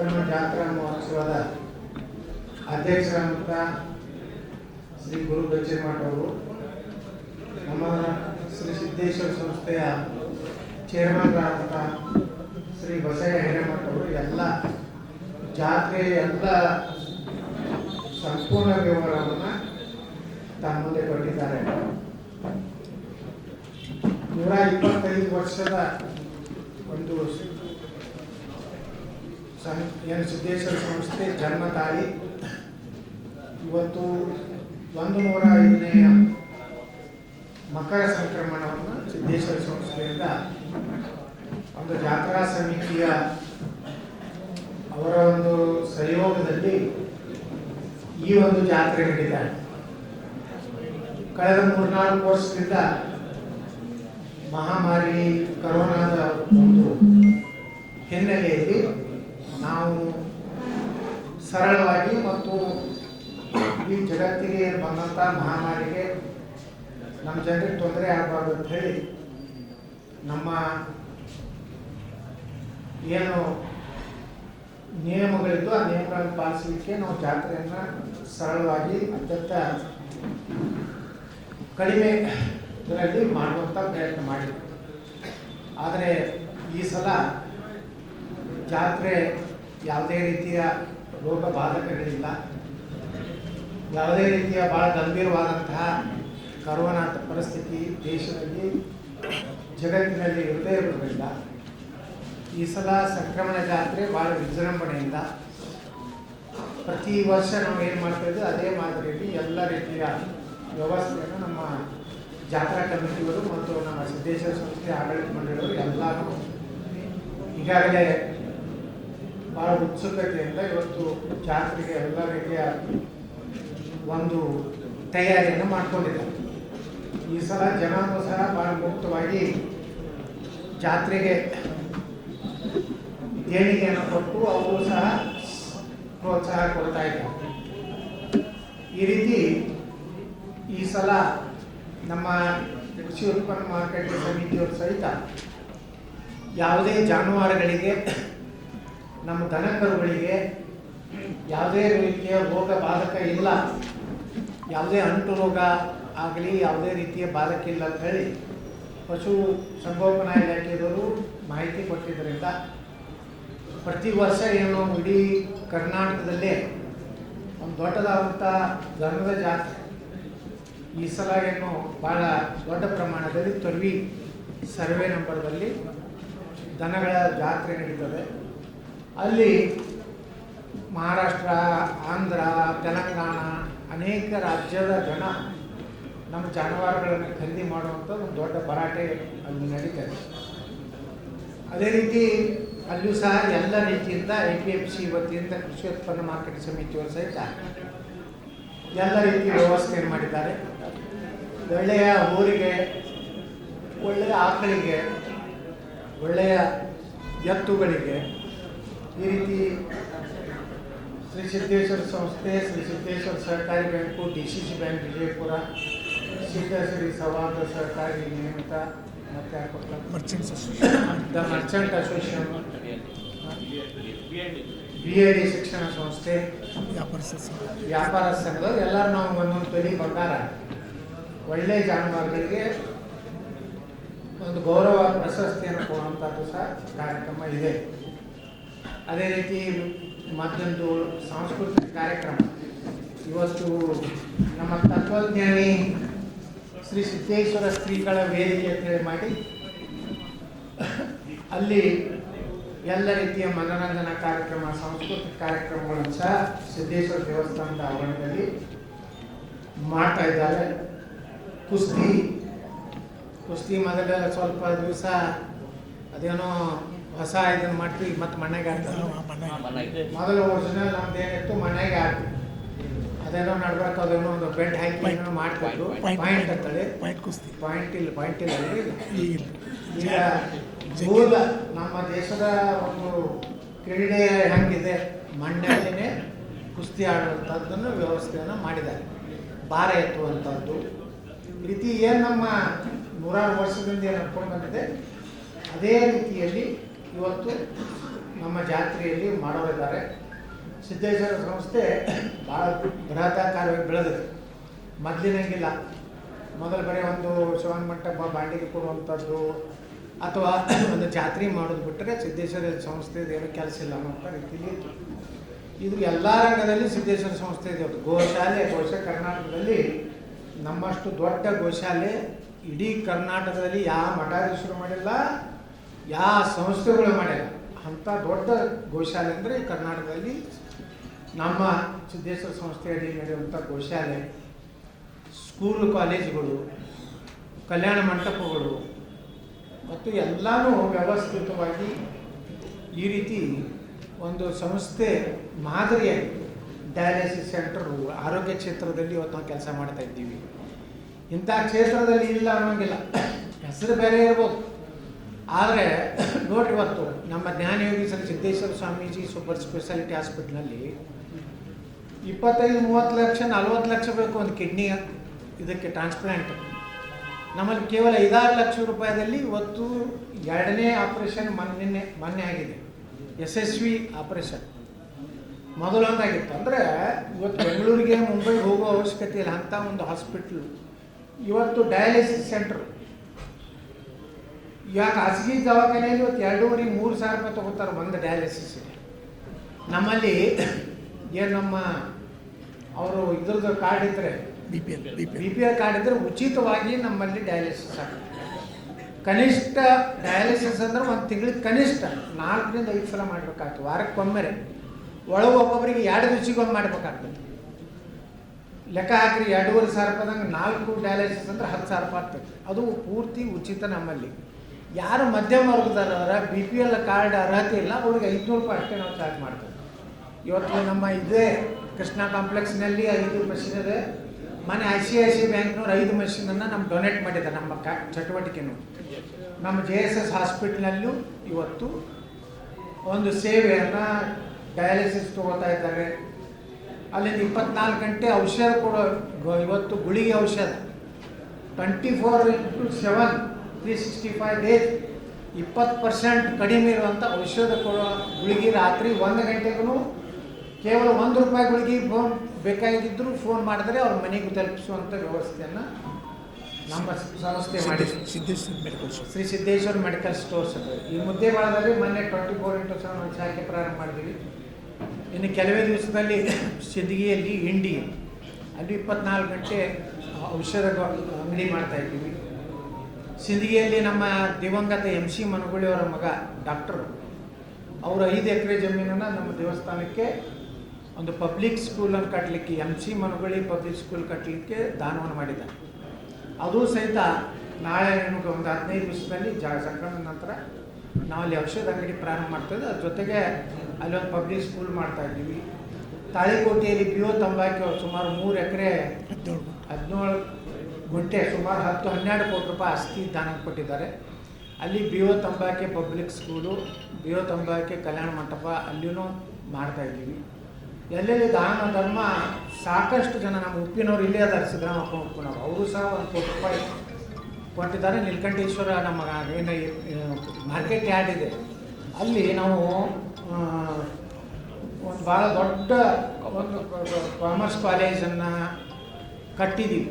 ಸಂಕ್ರಮಣ ಜಾತ್ರಾ ಮಹೋತ್ಸವದ ಅಧ್ಯಕ್ಷರಾದಂಥ ಶ್ರೀ ಗುರು ಗಜ್ಜಮಠ ಅವರು ನಮ್ಮ ಶ್ರೀ ಸಿದ್ದೇಶ್ವರ ಸಂಸ್ಥೆಯ ಚೇರ್ಮನ್ಗಳಾದಂಥ ಶ್ರೀ ಬಸಯ್ಯ ಹಿರೇಮಠ ಅವರು ಎಲ್ಲ ಜಾತ್ರೆ ಎಲ್ಲ ಸಂಪೂರ್ಣ ವಿವರವನ್ನು ತಮ್ಮ ಮುಂದೆ ಕೊಟ್ಟಿದ್ದಾರೆ. ನೂರ ಇಪ್ಪತ್ತೈದು ವರ್ಷದ ಒಂದು ಏನು ಸಿದ್ದೇಶ್ವರ ಸಂಸ್ಥೆ ಜನ್ಮ ತಾಯಿ ಇವತ್ತು ಒಂದು ನೂರ ಐದನೆಯ ಮಕರ ಸಂಕ್ರಮಣವನ್ನು ಸಿದ್ದೇಶ್ವರ ಸಂಸ್ಥೆಯಿಂದ ಒಂದು ಜಾತ್ರಾ ಸಮಿತಿಯ ಅವರ ಒಂದು ಸಹಯೋಗದಲ್ಲಿ ಈ ಒಂದು ಜಾತ್ರೆ ನಡೀತಾರೆ ಕಳೆದ ಮೂರ್ನಾಲ್ಕು ವರ್ಷದಿಂದ ಮಹಾಮಾರಿ ಕರೋನಾದ ಒಂದು ಹಿನ್ನೆಲೆಯಲ್ಲಿ ನಾವು ಸರಳವಾಗಿ ಮತ್ತು ಈ ಜಗತ್ತಿಗೆ ಬಂದಂಥ ಮಹಾಮಾರಿಗೆ ನಮ್ಮ ಜನರಿಗೆ ತೊಂದರೆ ಆಗಬಾರ್ದು ಅಂತ ಹೇಳಿ ನಮ್ಮ ಏನು ನಿಯಮಗಳಿದ್ದು ಆ ನಿಯಮಗಳನ್ನು ಪಾಲಿಸಲಿಕ್ಕೆ ನಾವು ಜಾತ್ರೆಯನ್ನು ಸರಳವಾಗಿ ಅತ್ಯಂತ ಕಡಿಮೆ ಇದರಲ್ಲಿ ಮಾಡುವಂಥ ಪ್ರಯತ್ನ ಮಾಡಿದ್ವಿ. ಆದರೆ ಈ ಸಲ ಜಾತ್ರೆ ಯಾವುದೇ ರೀತಿಯ ರೋಗ ಬಾಧಕಗಳಿಲ್ಲ ಯಾವುದೇ ರೀತಿಯ ಭಾಳ ಗಂಭೀರವಾದಂತಹ ಕರೋನಾ ಪರಿಸ್ಥಿತಿ ದೇಶದಲ್ಲಿ, ಜಗತ್ತಿನಲ್ಲಿ ಇರದೇ ಇರೋದ್ರಿಂದ ಈ ಸಲ ಸಂಕ್ರಮಣ ಜಾತ್ರೆ ಭಾಳ ವಿಜೃಂಭಣೆಯಿಂದ ಪ್ರತಿ ವರ್ಷ ನಾವು ಏನು ಮಾಡ್ತಾ ಇದ್ವಿ? ಅದೇ ಮಾದರಿಯಲ್ಲಿ ಎಲ್ಲ ರೀತಿಯ ವ್ಯವಸ್ಥೆಯನ್ನು ನಮ್ಮ ಜಾತ್ರಾ ಕಮಿಟಿಗಳು ಮತ್ತು ನಮ್ಮ ಸಿದ್ದೇಶ್ವರ ಸಂಸ್ಥೆ ಆಡಳಿತ ಮಂಡಳಿಗಳು ಎಲ್ಲರೂ ಈಗಾಗಲೇ ಭಾಳ ಉತ್ಸುಕತೆಯಿಂದ ಇವತ್ತು ಜಾತ್ರೆಗೆ ಎಲ್ಲ ರೀತಿಯ ಒಂದು ತಯಾರಿಯನ್ನು ಮಾಡ್ಕೊಂಡಿದ್ದಾರೆ. ಈ ಸಲ ಜನರು ಸಹ ಭಾಳ ಮುಕ್ತವಾಗಿ ಜಾತ್ರೆಗೆ ದೇಣಿಗೆಯನ್ನು ಕೊಟ್ಟು ಅವರು ಸಹ ಪ್ರೋತ್ಸಾಹ ಕೊಡ್ತಾ ಇದ್ದಾರೆ. ಈ ರೀತಿ ಈ ಸಲ ನಮ್ಮ ಕೃಷಿ ಉತ್ಪನ್ನ ಮಾರುಕಟ್ಟೆ ಸಮಿತಿಯವರು ಸಹಿತ ಯಾವುದೇ ಜಾನುವಾರುಗಳಿಗೆ ನಮ್ಮ ದನಕರುಗಳಿಗೆ ಯಾವುದೇ ರೀತಿಯ ರೋಗ ಬಾಧಕ ಇಲ್ಲ. ಯಾವುದೇ ಅಂಟು ರೋಗ ಆಗಲಿ, ಯಾವುದೇ ರೀತಿಯ ಬಾಧಕ ಇಲ್ಲ ಅಂತ ಹೇಳಿ ಪಶು ಸಂಗೋಪನಾ ಇಲಾಖೆಯವರು ಮಾಹಿತಿ ಕೊಟ್ಟಿದ್ದರಿಂದ ಪ್ರತಿ ವರ್ಷ ಏನು ಇಡೀ ಕರ್ನಾಟಕದಲ್ಲೇ ಒಂದು ದೊಡ್ಡದಾದಂಥ ದನದ ಜಾತ್ರೆ ಈ ಸಲ ಏನು ಭಾಳ ದೊಡ್ಡ ಪ್ರಮಾಣದಲ್ಲಿ ತೊರ್ವಿ ಸರ್ವೆ ನಂಬರ್ದಲ್ಲಿ ದನಗಳ ಜಾತ್ರೆ ನಡೀತದೆ. ಅಲ್ಲಿ ಮಹಾರಾಷ್ಟ್ರ, ಆಂಧ್ರ, ತೆಲಂಗಾಣ ಅನೇಕ ರಾಜ್ಯದ ಜನ ನಮ್ಮ ಜಾನುವಾರುಗಳನ್ನು ಖರೀದಿ ಮಾಡುವಂಥ ಒಂದು ದೊಡ್ಡ ಭರಾಟೆ ಅಲ್ಲಿ ನಡೀತದೆ ಅದೇ ರೀತಿ ಅಲ್ಲಿಯೂ ಸಹ ಎಲ್ಲ ರೀತಿಯಿಂದ ಐ ಪಿ ಎಫ್ ಸಿ ವತಿಯಿಂದ ಕೃಷಿ ಉತ್ಪನ್ನ ಮಾರುಕಟ್ಟೆ ಸಮಿತಿಯವರು ಸಹಿತ ಎಲ್ಲ ರೀತಿಯ ವ್ಯವಸ್ಥೆಯನ್ನು ಮಾಡಿದ್ದಾರೆ. ಒಳ್ಳೆಯ ಊರಿಗೆ, ಒಳ್ಳೆಯ ಆಕಳಿಗೆ, ಒಳ್ಳೆಯ ಎತ್ತುಗಳಿಗೆ ಈ ರೀತಿ ಶ್ರೀ ಸಿದ್ದೇಶ್ವರ ಸಂಸ್ಥೆ ಶ್ರೀ ಸಿದ್ದೇಶ್ವರ ಸಹಕಾರಿ bank D C C bank Vijayapura Siddheshwari ಸೌಹಾರ್ದ ಸಹಕಾರಿ ನಿಯಮಿತ ಮತ್ತೆ ಮರ್ಚೆಂಟ್ ಕೊಡ್ತಾರೆ? Merchants the merchant association B I D ಶಿಕ್ಷಣ ಸಂಸ್ಥೆ. ವ್ಯಾಪಾರ ವ್ಯಾಪಾರ ಸಂಘ ಎಲ್ಲರೂ ನಾವು ಒಂದೊಂದು ತೊಲಿ ಬಂಗಾರ. ಒಳ್ಳೆ ಜಾನುವಾರುಗಳಿಗೆ ಒಂದು ಗೌರವ ಪ್ರಶಸ್ತಿಯನ್ನು ಕೊಡುವಂಥದ್ದು ಸಹ ಕಾರ್ಯಕ್ರಮ ಇದೆ. ಅದೇ ರೀತಿ ಮತ್ತೊಂದು ಸಾಂಸ್ಕೃತಿಕ ಕಾರ್ಯಕ್ರಮ. ಇವತ್ತು ನಮ್ಮ ತತ್ವಜ್ಞಾನಿ ಶ್ರೀ ಸಿದ್ದೇಶ್ವರ ಶ್ರೀಗಳ ವೇದಿಕೆ ಅಂತೇಳಿ ಮಾಡಿ, ಅಲ್ಲಿ ಎಲ್ಲ ರೀತಿಯ ಮನೋರಂಜನಾ ಕಾರ್ಯಕ್ರಮ, ಸಾಂಸ್ಕೃತಿಕ ಕಾರ್ಯಕ್ರಮಗಳನ್ನು ಸಹ ಸಿದ್ದೇಶ್ವರ ದೇವಸ್ಥಾನದ ಆವರಣದಲ್ಲಿ ಮಾಡ್ತಾ ಇದ್ದಾರೆ. ಕುಸ್ತಿ ಕುಸ್ತಿ ಮೊದಲ ಸ್ವಲ್ಪ ದಿವಸ ಅದೇನೋ ಹೊಸ ಇದನ್ನು ಮಾಡ್ತೀವಿ ಮತ್ತೆ ಮನೆಗೆ ಆಡ್ತಾರೆ ಮೊದಲ ವರ್ಷ ನಮ್ದು ಏನಿತ್ತು ಮನೆಗೆ ಆಡ್ತೀವಿ ಅದೇನೋ ನಡ್ಬೇಕು ಅದೇನೋ ಒಂದು ಬೆಲ್ಟ್ ಹಾಕಿ ಏನೋ ಮಾಡ್ತಿದ್ರು ಪಾಯಿಂಟ್ ಅಂತೇಳಿ ಪಾಯಿಂಟ್ ಕುಸ್ತಿ. ಪಾಯಿಂಟ್ ಇಲ್ಲ ಪಾಯಿಂಟ್ ಇಲ್ಲ ಈಗ ಮೂಲ ನಮ್ಮ ದೇಶದ ಒಂದು ಕ್ರೀಡೆ ಹೆಂಗಿದೆ. ಮಣ್ಣಲ್ಲೇ ಕುಸ್ತಿ ಆಡುವಂಥದ್ದನ್ನು ವ್ಯವಸ್ಥೆಯನ್ನು ಮಾಡಿದ್ದಾರೆ. ಭಾರ ಎತ್ತುವಂಥದ್ದು. ರೀತಿ ಏನು ನಮ್ಮ ನೂರಾರು ವರ್ಷದಿಂದ ಏನು ನಡ್ಕೊಂಡು ಬಂದಿದೆ ಅದೇ ರೀತಿಯಲ್ಲಿ ಇವತ್ತು ನಮ್ಮ ಜಾತ್ರೆಯಲ್ಲಿ ಮಾಡೋರಿದ್ದಾರೆ. ಸಿದ್ದೇಶ್ವರ ಸಂಸ್ಥೆ ಭಾಳ ಬೃಹದಾಕಾರವಾಗಿ ಬೆಳೆದಿದೆ. ಮೊದಲಿನಂಗಿಲ್ಲ. ಮೊದಲು ಬರೀ ಒಂದು ಶಿವನ ಮಂಟಪ, ಬಾಂಡಿಗೆ ಕೊಡುವಂಥದ್ದು ಅಥವಾ ಒಂದು ಜಾತ್ರೆ ಮಾಡೋದು ಬಿಟ್ಟರೆ ಸಿದ್ದೇಶ್ವರ ಸಂಸ್ಥೆ ಏನೂ ಕೆಲಸ ಇಲ್ಲ ಅನ್ನೋಂಥ ರೀತಿಯಲ್ಲಿ ಇತ್ತು. ಇದು ಎಲ್ಲ ರಂಗದಲ್ಲಿ ಸಿದ್ದೇಶ್ವರ ಸಂಸ್ಥೆ ಇದೆ. ಗೋಶಾಲೆ ಗೋಶ ಕರ್ನಾಟಕದಲ್ಲಿ ನಮ್ಮಷ್ಟು ದೊಡ್ಡ ಗೋಶಾಲೆ ಇಡೀ ಕರ್ನಾಟಕದಲ್ಲಿ ಯಾವ ಮಠಾಧೀಶರು ಮಾಡಿಲ್ಲ. ಯಾವ ಸಂಸ್ಥೆಗಳು ಮಾಡ್ಯಾರ? ಅಂಥ ದೊಡ್ಡ ಗೋಶಾಲೆ ಅಂದರೆ ಕರ್ನಾಟಕದಲ್ಲಿ ನಮ್ಮ ಸಿದ್ದೇಶ್ವರ ಸಂಸ್ಥೆಯಲ್ಲಿ ನಡೆಯುವಂಥ ಗೋಶಾಲೆ ಸ್ಕೂಲ್ ಕಾಲೇಜುಗಳು ಕಲ್ಯಾಣ ಮಂಟಪಗಳು, ಮತ್ತು ಎಲ್ಲಾನು ವ್ಯವಸ್ಥಿತವಾಗಿ ಈ ರೀತಿ ಒಂದು ಸಂಸ್ಥೆ ಮಾದರಿಯಾಗಿ ಡಯಾಲಿಸಿಸ್ ಸೆಂಟರು ಆರೋಗ್ಯ ಕ್ಷೇತ್ರದಲ್ಲಿ ಇವತ್ತು ನಾವು ಕೆಲಸ ಮಾಡ್ತಾ ಇದ್ದೀವಿ. ಇಂಥ ಕ್ಷೇತ್ರದಲ್ಲಿ ಇಲ್ಲ ಅನ್ನೋಂಗಿಲ್ಲ. ಹೆಸರು ಬೇರೆ ಇರ್ಬೋದು. ಆದರೆ ನೋಡ್ರಿ ಇವತ್ತು ನಮ್ಮ Jnanayogi sir Siddheshwar Swamiji super speciality ಹಾಸ್ಪಿಟ್ಲಲ್ಲಿ ಇಪ್ಪತ್ತೈದು, ಮೂವತ್ತು ಲಕ್ಷ, ನಲ್ವತ್ತು ಲಕ್ಷ ಬೇಕು ಒಂದು ಕಿಡ್ನಿ ಇದಕ್ಕೆ ಟ್ರಾನ್ಸ್ಪ್ಲಾಂಟ್. ನಮ್ಮಲ್ಲಿ ಕೇವಲ ಐದಾರು ಲಕ್ಷ ರೂಪಾಯಿದಲ್ಲಿ ಇವತ್ತು ಎರಡನೇ ಆಪರೇಷನ್ ಮೊನ್ನೆ ಮೊನ್ನೆ ಆಗಿದೆ. ಯಶಸ್ವಿ ಆಪರೇಷನ್. ಮೊದಲು ಒಂದಾಗಿತ್ತು ಅಂದರೆ ಇವತ್ತು ಬೆಂಗಳೂರಿಗೆ, ಮುಂಬೈಗೆ ಹೋಗೋ ಅವಶ್ಯಕತೆ ಇಲ್ಲ. ಅಂಥ ಒಂದು ಹಾಸ್ಪಿಟ್ಲು. ಇವತ್ತು ಡಯಾಲಿಸಿಸ್ ಸೆಂಟ್ರ್. ಈಗ ಖಾಸಗಿ ದವಾಖಾನೆಯಲ್ಲಿ ಇವತ್ತು ಎರಡೂವರೆ ಮೂರು ಸಾವಿರ ರೂಪಾಯಿ ತೊಗೋತಾರೆ ಒಂದು ಡಯಾಲಿಸಿಸ್ಗೆ ನಮ್ಮಲ್ಲಿ ಏನು ನಮ್ಮ ಅವರು ಇದ್ರದ್ದು ಕಾರ್ಡ್ ಇದ್ದರೆ B P L B P L card ಇದ್ದರೆ ಉಚಿತವಾಗಿ ನಮ್ಮಲ್ಲಿ ಡಯಾಲಿಸಿಸ್ ಆಗ್ತದೆ. ಕನಿಷ್ಠ ಡಯಾಲಿಸಿಸ್ ಅಂದ್ರೆ ಒಂದು ತಿಂಗಳಿಗೆ ಕನಿಷ್ಠ ನಾಲ್ಕರಿಂದ ಐದು ಸಲ ಮಾಡಬೇಕಾಗ್ತದೆ ವಾರಕ್ಕೊಮ್ಮೆ ಒಳಗೆ ಒಬ್ಬೊಬ್ಬರಿಗೆ ಎರಡು ದಿವಸಿಗೊಮ್ಮೆ ಮಾಡಬೇಕಾಗ್ತದೆ. ಲೆಕ್ಕ ಹಾಕ್ರಿ ಎರಡೂವರೆ ಸಾವಿರ ರೂಪಾಯಿದಂಗೆ ನಾಲ್ಕು ಡಯಾಲಿಸಿಸ್ ಅಂದ್ರೆ ಹತ್ತು ಸಾವಿರ ರೂಪಾಯಿ ಆಗ್ತದೆ. ಅದು ಪೂರ್ತಿ ಉಚಿತ ನಮ್ಮಲ್ಲಿ. ಯಾರು ಮಧ್ಯಮ ವರ್ಗದವರ ಬಿ ಪಿ ಎಲ್ ಕಾರ್ಡ್ ಅರ್ಹತೆ ಇಲ್ಲ ಅವ್ರಿಗೆ ಐದುನೂರು ರೂಪಾಯಿ ಅಷ್ಟೇ ನಾವು ಚಾರ್ಜ್ ಮಾಡ್ತೇವೆ. ಇವತ್ತು ನಮ್ಮ ಇದೇ ಕೃಷ್ಣ ಕಾಂಪ್ಲೆಕ್ಸ್ನಲ್ಲಿ ಐದು ಮಷಿನ್ ಇದೆ. ಮನೆ ಐ ಸಿ ಐ ಸಿ ಬ್ಯಾಂಕ್ನವ್ರು ಐದು ಮಷಿನನ್ನು ನಮ್ಗೆ ಡೊನೇಟ್ ಮಾಡಿದ್ದಾರೆ, ನಮ್ಮ ಕ ಚಟುವಟಿಕೆನೂ ನಮ್ಮ ಜೆ ಎಸ್ ಎಸ್ ಹಾಸ್ಪಿಟ್ಲಲ್ಲೂ ಇವತ್ತು ಒಂದು ಸೇವೆಯನ್ನು ಡಯಾಲಿಸಿಸ್ ತೊಗೋತಾ ಇದ್ದಾರೆ. ಅಲ್ಲಿಂದ ಇಪ್ಪತ್ನಾಲ್ಕು ಗಂಟೆ ಔಷಧ ಕೊಡೋ ಇವತ್ತು ಗುಳಿಗೆ ಔಷಧ. Twenty four into seven three sixty five days ಇಪ್ಪತ್ತು ಪರ್ಸೆಂಟ್ ಕಡಿಮೆ ಇರುವಂಥ ಔಷಧ ಕೊಡೋ ಗುಳಿಗೆ ರಾತ್ರಿ ಒಂದು ಗಂಟೆಗೂ ಕೇವಲ ಒಂದು ರೂಪಾಯಿ ಗುಳಿಗೆ ಫೋನ್ ಬೇಕಾಗಿದ್ದರೂ ಫೋನ್ ಮಾಡಿದ್ರೆ ಅವ್ರ ಮನೆಗೆ ತಲುಪಿಸುವಂಥ ವ್ಯವಸ್ಥೆಯನ್ನು ನಮ್ಮ ಸಂಸ್ಥೆ ಮಾಡಿ Siddheshwar medical Shri Siddheshwar medical stores ಅಂತ ಈ ಮುದ್ದೇಬಾಳದಲ್ಲಿ ಮೊನ್ನೆ ಟ್ವೆಂಟಿ ಫೋರ್ ಇಂಟು ಸೆವೆನ್ ಒಂದು ಶಾಖೆ ಪ್ರಾರಂಭ ಮಾಡಿದ್ದೀವಿ ಇನ್ನು ಕೆಲವೇ ದಿವಸದಲ್ಲಿ ಸಿದ್ಗಿಯಲ್ಲಿ ಇಂಡಿ ಅಲ್ಲಿ ಇಪ್ಪತ್ನಾಲ್ಕು ಗಂಟೆ ಔಷಧ ಅಂಗಡಿ ಮಾಡ್ತಾ ಇದ್ದೀವಿ. ಸಿಂದಗಿಯಲ್ಲಿ ನಮ್ಮ ದಿವಂಗತ ಎಂ ಸಿ ಮನಗುಳಿಯವರ ಮಗ ಡಾಕ್ಟರ್. ಅವರು ಐದು ಎಕರೆ ಜಮೀನನ್ನು ನಮ್ಮ ದೇವಸ್ಥಾನಕ್ಕೆ ಒಂದು ಪಬ್ಲಿಕ್ ಸ್ಕೂಲನ್ನು ಕಟ್ಟಲಿಕ್ಕೆ M C Managuli public school ಕಟ್ಟಲಿಕ್ಕೆ ದಾನವನ್ನು ಮಾಡಿದ್ದಾರೆ ಅದು ಸಹಿತ ನಾಳೆ ನಿಮಗೆ ಒಂದು ಹದಿನೈದು ದಿವಸದಲ್ಲಿ ಜಾ ಸಂಕ್ರಮಣ ನಂತರ ನಾವು ಅಲ್ಲಿ ಔಷಧ ಅಂಗಡಿ ಪ್ರಾರಂಭ ಮಾಡ್ತಾಯಿದ್ದೆ ಅದ್ರ ಜೊತೆಗೆ ಅಲ್ಲಿ ಒಂದು ಪಬ್ಲಿಕ್ ಸ್ಕೂಲ್ ಮಾಡ್ತಾ ಇದ್ದೀವಿ. ತಾಳಿಕೋಟೆಯಲ್ಲಿ ಬಿಯೋ ತಂಬಾಕಿ ಅವ್ರು ಸುಮಾರು ಮೂರು ಎಕರೆ ಹದಿನೇಳು ಗುಂಟೆ ಸುಮಾರು ಹತ್ತು ಹನ್ನೆರಡು ಕೋಟಿ ರೂಪಾಯಿ ಅಸ್ತಿ ದಾನಕ್ಕೆ ಕೊಟ್ಟಿದ್ದಾರೆ. ಅಲ್ಲಿ B O Tambake public school B O Tambake ಕಲ್ಯಾಣ ಮಂಟಪ ಅಲ್ಲಿಯೂ ಮಾಡ್ತಾ ಇದ್ದೀವಿ. ಎಲ್ಲೆಲ್ಲಿ ದಾನ ಧರ್ಮ ಸಾಕಷ್ಟು ಜನ ನಮ್ಮ ಉಪ್ಪಿನವ್ರು ಇಲ್ಲೇ ಅದಾರೆ ಸಿದ್ದರಾಮಪ್ಪ ಉಪ್ಪಿನವ್ರು. ಅವರು ಸಹ ಒಂದು ಕೋಟಿ ರೂಪಾಯಿ ಕೊಟ್ಟಿದ್ದಾರೆ. ನೀಲಕಂಠೇಶ್ವರ ನಮ್ಮ ಏನು ಮಾರ್ಕೆಟ್ ಯಾರ್ಡ್ ಇದೆ. ಅಲ್ಲಿ ನಾವು ಒಂದು ಭಾಳ ದೊಡ್ಡ ಒಂದು ಕಾಮರ್ಸ್ ಕಾಲೇಜನ್ನು ಕಟ್ಟಿದ್ದೀವಿ.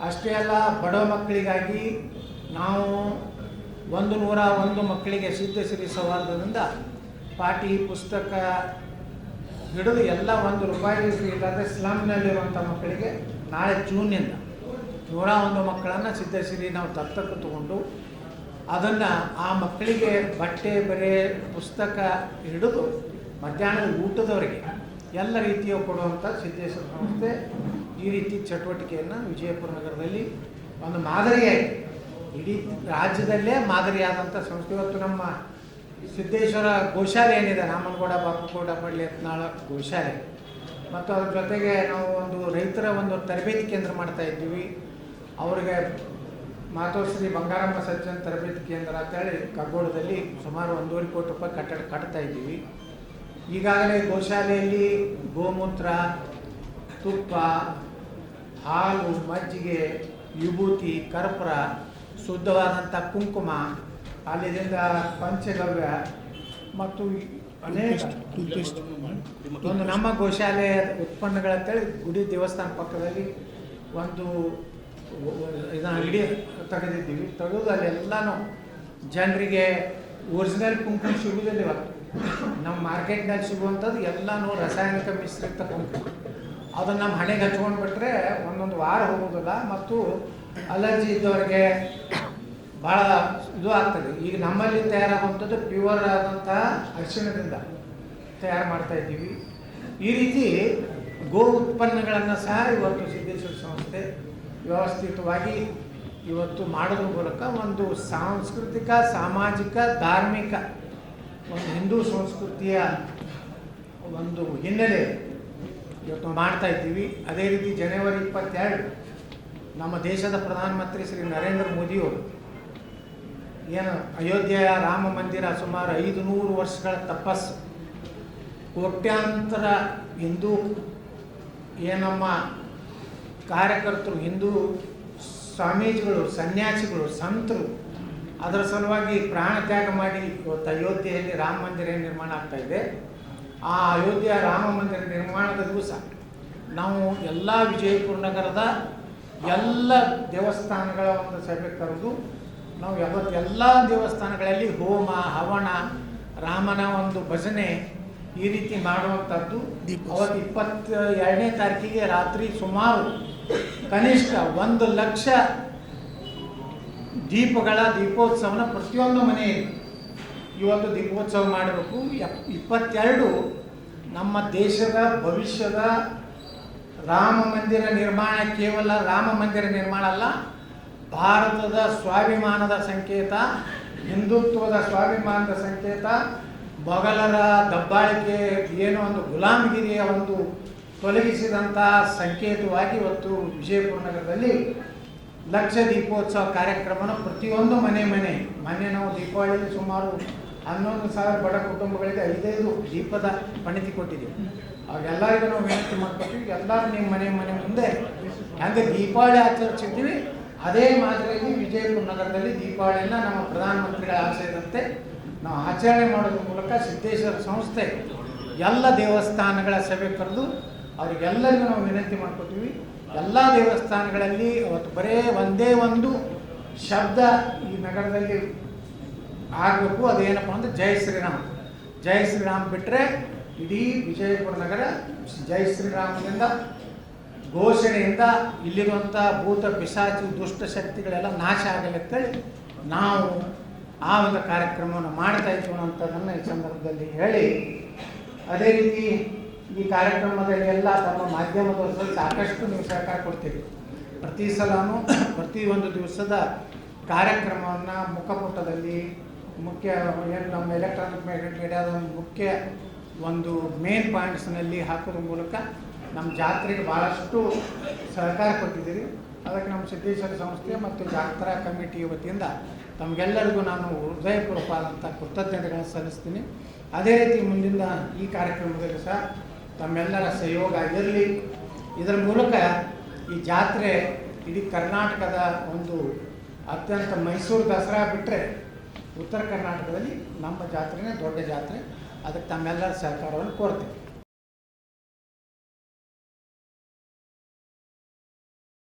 ಅಷ್ಟೇ ಅಲ್ಲ ಬಡ ಮಕ್ಕಳಿಗಾಗಿ ನಾವು ಒಂದು ನೂರ ಒಂದು ಮಕ್ಕಳಿಗೆ ಸಿದ್ಧಶ್ರೀ ಸೌಹಾರ್ದದಿಂದ ಪಾಟಿ ಪುಸ್ತಕ ಹಿಡಿದು ಎಲ್ಲ ಒಂದು ರೂಪಾಯಿ ಇಲ್ಲದೆ ಸ್ಲಮ್ನಲ್ಲಿರುವಂಥ ಮಕ್ಕಳಿಗೆ ನಾಳೆ ಜೂನ್ನಿಂದ ನೂರ ಒಂದು ಮಕ್ಕಳನ್ನು ಸಿದ್ಧಶ್ರೀ ನಾವು ದತ್ತಕ್ಕೆ ತಗೊಂಡು ಅದನ್ನು ಆ ಮಕ್ಕಳಿಗೆ ಬಟ್ಟೆ, ಬರೆ, ಪುಸ್ತಕ ಹಿಡಿದು ಮಧ್ಯಾಹ್ನದ ಊಟದವರೆಗೆ ಎಲ್ಲ ರೀತಿಯ ಕೊಡುವಂಥ ಸಿದ್ದೇಶ್ವರ ಸಂಸ್ಥೆ ಈ ರೀತಿ ಚಟುವಟಿಕೆಯನ್ನು ವಿಜಯಪುರ ನಗರದಲ್ಲಿ ಒಂದು ಮಾದರಿಯಾಗಿ ಇಡೀ ರಾಜ್ಯದಲ್ಲೇ ಮಾದರಿಯಾದಂಥ ಸಂಸ್ಥೆ. ಇವತ್ತು ನಮ್ಮ ಸಿದ್ದೇಶ್ವರ ಗೋಶಾಲೆ ಏನಿದೆ, ರಾಮನಗೌಡ ಬಾಪುಗೌಡ ಬಳ್ಳಿ ಯತ್ನಾಳ ಗೋಶಾಲೆ. ಮತ್ತು ಅದ್ರ ಜೊತೆಗೆ ನಾವು ಒಂದು ರೈತರ ಒಂದು ತರಬೇತಿ ಕೇಂದ್ರ ಮಾಡ್ತಾ ಇದ್ದೀವಿ. ಅವರಿಗೆ ಮಾತೋಶ್ರೀ ಬಂಗಾರಮ್ಮ ಸಜ್ಜನ್ ತರಬೇತಿ ಕೇಂದ್ರ ಅಂತೇಳಿ ಕಗ್ಗೋಳದಲ್ಲಿ ಸುಮಾರು ಒಂದೂವರೆ ಕೋಟಿ ರೂಪಾಯಿ ಕಟ್ಟಡ ಕಟ್ತಾ ಇದ್ದೀವಿ. ಈಗಾಗಲೇ ಗೋಶಾಲೆಯಲ್ಲಿ ಗೋಮೂತ್ರ, ತುಪ್ಪ ಹಾಲು ಮಜ್ಜಿಗೆ, ವಿಭೂತಿ, ಕರ್ಪೂರ ಶುದ್ಧವಾದಂಥ ಕುಂಕುಮ ಅಲ್ಲಿಂದ ಪಂಚಗವ್ಯ ಮತ್ತು ಅನೇಕ ಒಂದು ನಮ್ಮ ಗೋಶಾಲೆ ಉತ್ಪನ್ನಗಳಂತೇಳಿ ಗುಡಿ ದೇವಸ್ಥಾನ ಪಕ್ಕದಲ್ಲಿ ಒಂದು ಇದನ್ನ ಅಂಗಡಿ ತೆಗೆದಿದ್ದೀವಿ. ತೆಗೆದು ಅಲ್ಲೆಲ್ಲನೂ ಜನರಿಗೆ ಒರಿಜಿನಲ್ ಕುಂಕುಮ ಸಿಗುವುದಿಲ್ಲ ಇವತ್ತು ನಮ್ಮ ಮಾರ್ಕೆಟ್ನಲ್ಲಿ ಸಿಗುವಂಥದ್ದು ಎಲ್ಲನೂ ರಾಸಾಯನಿಕ ಮಿಶ್ರಿತ ಕುಂಕುಮ. ಅದನ್ನು ನಮ್ಮ ಹಣೆಗೆ ಹಚ್ಕೊಂಡು ಬಿಟ್ರೆ ಒಂದೊಂದು ವಾರ ಹೋಗೋದಿಲ್ಲ ಮತ್ತು ಅಲರ್ಜಿ ಇದ್ದವರಿಗೆ ಭಾಳ ಇದು ಆಗ್ತದೆ. ಈಗ ನಮ್ಮಲ್ಲಿ ತಯಾರಾಗುವಂಥದ್ದು ಪ್ಯೂರ್ ಆದಂತಹ ಅರಿಶಿಣದಿಂದ ತಯಾರು ಮಾಡ್ತಾ ಇದ್ದೀವಿ. ಈ ರೀತಿ ಗೋ ಉತ್ಪನ್ನಗಳನ್ನು ಸಹ ಇವತ್ತು ಸಿದ್ದೇಶ್ವರ ಸಂಸ್ಥೆ ವ್ಯವಸ್ಥಿತವಾಗಿ ಇವತ್ತು ಮಾಡೋದ್ರ ಮೂಲಕ ಒಂದು ಸಾಂಸ್ಕೃತಿಕ, ಸಾಮಾಜಿಕ, ಧಾರ್ಮಿಕ ಒಂದು ಹಿಂದೂ ಸಂಸ್ಕೃತಿಯ ಒಂದು ಹಿನ್ನೆಲೆ ಇವತ್ತು ಮಾಡ್ತಾ ಇದ್ದೀವಿ. ಅದೇ ರೀತಿ ಜನವರಿ ಇಪ್ಪತ್ತೆರಡು ನಮ್ಮ ದೇಶದ ಪ್ರಧಾನಮಂತ್ರಿ ಶ್ರೀ ನರೇಂದ್ರ ಮೋದಿಯವರು ಏನು ಅಯೋಧ್ಯೆಯ ರಾಮ ಮಂದಿರ ಸುಮಾರು ಐದು ನೂರು ವರ್ಷಗಳ ತಪಸ್ಸು ಕೋಟ್ಯಾಂತರ ಹಿಂದೂ ಏನಮ್ಮ ಕಾರ್ಯಕರ್ತರು, ಹಿಂದೂ ಸ್ವಾಮೀಜಿಗಳು, ಸನ್ಯಾಸಿಗಳು, ಸಂತರು ಅದರ ಸಲುವಾಗಿ ಪ್ರಾಣ ತ್ಯಾಗ ಮಾಡಿ ಇವತ್ತು ಅಯೋಧ್ಯೆಯಲ್ಲಿ ರಾಮ ಮಂದಿರ ನಿರ್ಮಾಣ ಆಗ್ತಾ ಇದೆ. ಆ ಅಯೋಧ್ಯೆ ರಾಮ ಮಂದಿರ ನಿರ್ಮಾಣದ ದಿವಸ ನಾವು ಎಲ್ಲ ವಿಜಯಪುರ ನಗರದ ಎಲ್ಲ ದೇವಸ್ಥಾನಗಳ ಒಂದು ಸಭೆ ಕರೆದು ನಾವು ಯಾವತ್ತು ಎಲ್ಲ ದೇವಸ್ಥಾನಗಳಲ್ಲಿ ಹೋಮ ಹವನ ರಾಮನ ಒಂದು ಭಜನೆ ಈ ರೀತಿ ಮಾಡುವಂಥದ್ದು. ಅವತ್ತು ಇಪ್ಪತ್ತ ಎರಡನೇ ತಾರೀಕಿಗೆ ರಾತ್ರಿ ಸುಮಾರು ಕನಿಷ್ಠ ಒಂದು ಲಕ್ಷ ದೀಪಗಳ ದೀಪೋತ್ಸವನ ಪ್ರತಿಯೊಂದು ಮನೆಯಲ್ಲಿ ಇವತ್ತು ದೀಪೋತ್ಸವ ಮಾಡಬೇಕು. ಎಪ್, ಇಪ್ಪತ್ತೆರಡು ನಮ್ಮ ದೇಶದ ಭವಿಷ್ಯದ ರಾಮ ಮಂದಿರ ನಿರ್ಮಾಣ ಕೇವಲ ರಾಮ ಮಂದಿರ ನಿರ್ಮಾಣ ಅಲ್ಲ, ಭಾರತದ ಸ್ವಾಭಿಮಾನದ ಸಂಕೇತ, ಹಿಂದುತ್ವದ ಸ್ವಾಭಿಮಾನದ ಸಂಕೇತ ಮೊಘಲರ ದಬ್ಬಾಳಿಕೆ ಏನು ಒಂದು ಗುಲಾಮಗಿರಿಯ ಒಂದು ತೊಲಗಿಸಿದಂತಹ ಸಂಕೇತವಾಗಿ ಇವತ್ತು ವಿಜಯಪುರ ನಗರದಲ್ಲಿ ಲಕ್ಷ ದೀಪೋತ್ಸವ ಕಾರ್ಯಕ್ರಮನ ಪ್ರತಿಯೊಂದು ಮನೆ ಮನೆ ಮೊನ್ನೆ ನಾವು ದೀಪಾವಳಿಯಲ್ಲಿ ಸುಮಾರು ಹನ್ನೊಂದು ಸಾವಿರ ಬಡ ಕುಟುಂಬಗಳಿಗೆ ಐದೈದು ದೀಪದ ಪಣಿತಿ ಕೊಟ್ಟಿದ್ದೀವಿ. ಅವ್ರೆಲ್ಲರಿಗೂ ನಾವು ವಿನಂತಿ ಮಾಡ್ಕೊತೀವಿ. ಎಲ್ಲರೂ ನಿಮ್ಮ ಮನೆ ಮನೆ ಮುಂದೆ ಅಂದರೆ ದೀಪಾವಳಿ ಆಚರಿಸಿದ್ದೀವಿ ಅದೇ ಮಾದರಿಯಲ್ಲಿ ವಿಜಯಪುರ ನಗರದಲ್ಲಿ ದೀಪಾವಳಿಯನ್ನು ನಮ್ಮ ಪ್ರಧಾನಮಂತ್ರಿಗಳ ಆಶಯದಂತೆ ನಾವು ಆಚರಣೆ ಮಾಡೋದ್ರ ಮೂಲಕ ಸಿದ್ದೇಶ್ವರ ಸಂಸ್ಥೆ ಎಲ್ಲ ದೇವಸ್ಥಾನಗಳ ಸಭೆ ಕರೆದು ಅವರಿಗೆಲ್ಲರಿಗೂ ನಾವು ವಿನಂತಿ ಮಾಡ್ಕೊತೀವಿ. ಎಲ್ಲ ದೇವಸ್ಥಾನಗಳಲ್ಲಿ ಅವತ್ತು ಬರೇ ಒಂದೇ ಒಂದು ಶಬ್ದ ಈ ನಗರದಲ್ಲಿ ಆಗಬೇಕು, ಅದೇನಪ್ಪ ಅಂದ್ರೆ ಜೈ ಶ್ರೀರಾಮ್. ಜೈ ಶ್ರೀರಾಮ್ ಬಿಟ್ಟರೆ ಇಡೀ ವಿಜಯಪುರ ನಗರ ಜೈ ಶ್ರೀರಾಮದಿಂದ ಘೋಷಣೆಯಿಂದ ಇಲ್ಲಿರುವಂಥ ಭೂತ ಪಿಶಾಚಿ ದುಷ್ಟ ಶಕ್ತಿಗಳೆಲ್ಲ ನಾಶ ಆಗಲಿ ಅಂತೇಳಿ ನಾವು ಆ ಒಂದು ಕಾರ್ಯಕ್ರಮವನ್ನು ಮಾಡ್ತಾ ಇದ್ದೀವಿ ಅನ್ನೋಂಥದ್ದನ್ನು ಈ ಸಂದರ್ಭದಲ್ಲಿ ಹೇಳಿ, ಅದೇ ರೀತಿ ಈ ಕಾರ್ಯಕ್ರಮದಲ್ಲಿ ಎಲ್ಲ ತಮ್ಮ ಮಾಧ್ಯಮದವರು ಸಾಕಷ್ಟು ನೀವು ಸಹಕಾರ ಕೊಡ್ತೀರಿ. ಪ್ರತಿ ಸಲನೂ ಪ್ರತಿ ಒಂದು ದಿವಸದ ಕಾರ್ಯಕ್ರಮವನ್ನು ಮುಖಪುಟದಲ್ಲಿ ಮುಖ್ಯ ಏನು ನಮ್ಮ ಎಲೆಕ್ಟ್ರಾನಿಕ್ ಮೀಡಿಯಾದ ಮುಖ್ಯ ಒಂದು ಮೇನ್ ಪಾಯಿಂಟ್ಸ್ನಲ್ಲಿ ಹಾಕೋದ್ರ ಮೂಲಕ ನಮ್ಮ ಜಾತ್ರೆಗೆ ಭಾಳಷ್ಟು ಸಹಕಾರ ಕೊಟ್ಟಿದ್ದೀರಿ. ಅದಕ್ಕೆ ನಮ್ಮ ಸಿದ್ದೇಶ್ವರ ಸಂಸ್ಥೆ ಮತ್ತು ಜಾತ್ರಾ ಕಮಿಟಿ ವತಿಯಿಂದ ತಮಗೆಲ್ಲರಿಗೂ ನಾನು ಹೃದಯಪೂರ್ವಕವಾದಂಥ ಕೃತಜ್ಞತೆಗಳನ್ನು ಸಲ್ಲಿಸ್ತೀನಿ. ಅದೇ ರೀತಿ ಮುಂದಿನ ಈ ಕಾರ್ಯಕ್ರಮದಲ್ಲಿ ಸಹ ತಮ್ಮೆಲ್ಲರ ಸಹಯೋಗ ಇರಲಿ. ಇದರ ಮೂಲಕ ಈ ಜಾತ್ರೆ ಇಡೀ ಕರ್ನಾಟಕದ ಒಂದು ಅತ್ಯಂತ ಮೈಸೂರು ದಸರಾ ಬಿಟ್ಟರೆ ಉತ್ತರ ಕರ್ನಾಟಕದಲ್ಲಿ ನಮ್ಮ ಜಾತ್ರೆನೇ ದೊಡ್ಡ ಜಾತ್ರೆ. ಅದಕ್ಕೆ ತಮ್ಮೆಲ್ಲರ ಸಹಕಾರವನ್ನು ಕೋರ್ತೀನಿ